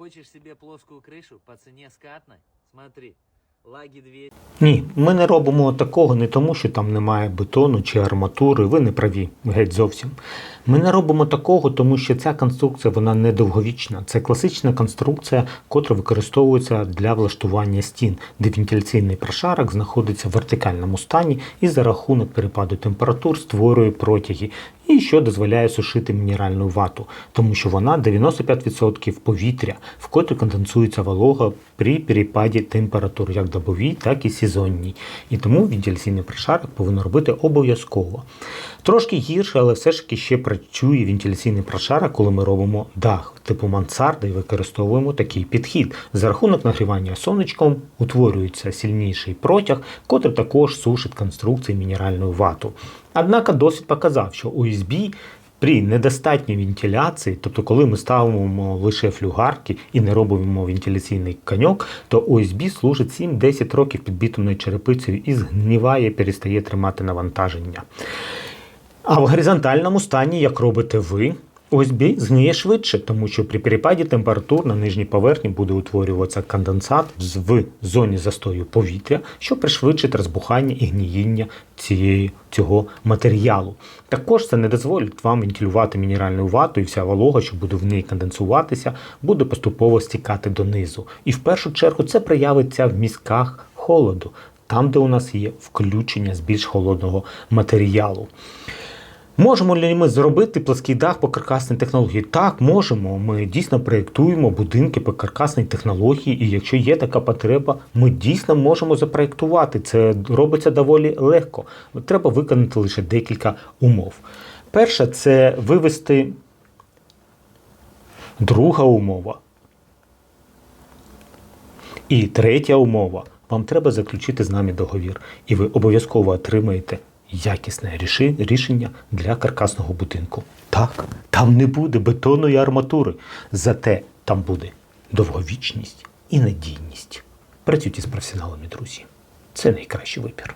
Хочешь себе плоскую крышу по цене скатной? Смотри, лаги 200. Ні, ми не робимо такого не тому, що там немає бетону чи арматури. Ви не праві, геть зовсім. Ми не робимо такого, тому що ця конструкція вона недовговічна. Це класична конструкція, котра використовується для влаштування стін, де вентиляційний прошарок знаходиться в вертикальному стані і за рахунок перепаду температур створює протяги. І що дозволяє сушити мінеральну вату, тому що вона 95% повітря, в котрі конденсується волога при перепаді температур, як добовій, так і сезонній. І тому вентиляційний прошарок повинен робити обов'язково. Трошки гірше, але все ж таки ще працює вентиляційний прошарок, коли ми робимо дах типу мансарди і використовуємо такий підхід. За рахунок нагрівання сонечком утворюється сильніший протяг, котрий також сушить конструкції мінеральну вату. Однак досвід показав, що USB при недостатній вентиляції, тобто коли ми ставимо лише флюгарки і не робимо вентиляційний каньок, то USB служить 7-10 років під бітумною черепицею і згніває, перестає тримати навантаження. А в горизонтальному стані, як робите ви, ОСБ згниє швидше, тому що при перепаді температур на нижній поверхні буде утворюватися конденсат в зоні застою повітря, що пришвидшить розбухання і гніїння цієї, цього матеріалу. Також це не дозволить вам вентилювати мінеральну вату, і вся волога, що буде в ній конденсуватися, буде поступово стікати донизу. І в першу чергу це проявиться в мізках холоду, там, де у нас є включення з більш холодного матеріалу. Можемо ли ми зробити плоский дах по каркасній технології? Так, можемо. Ми дійсно проєктуємо будинки по каркасній технології, і якщо є така потреба, ми дійсно можемо запроєктувати. Це робиться доволі легко. Треба виконати лише декілька умов. Перша це вивести друга умова. І третя умова. Вам треба заключити з нами договір, і ви обов'язково отримаєте якісне рішення для каркасного будинку. Так, там не буде бетонної арматури, зате там буде довговічність і надійність. Працюйте з професіоналами, друзі. Це найкращий вибір.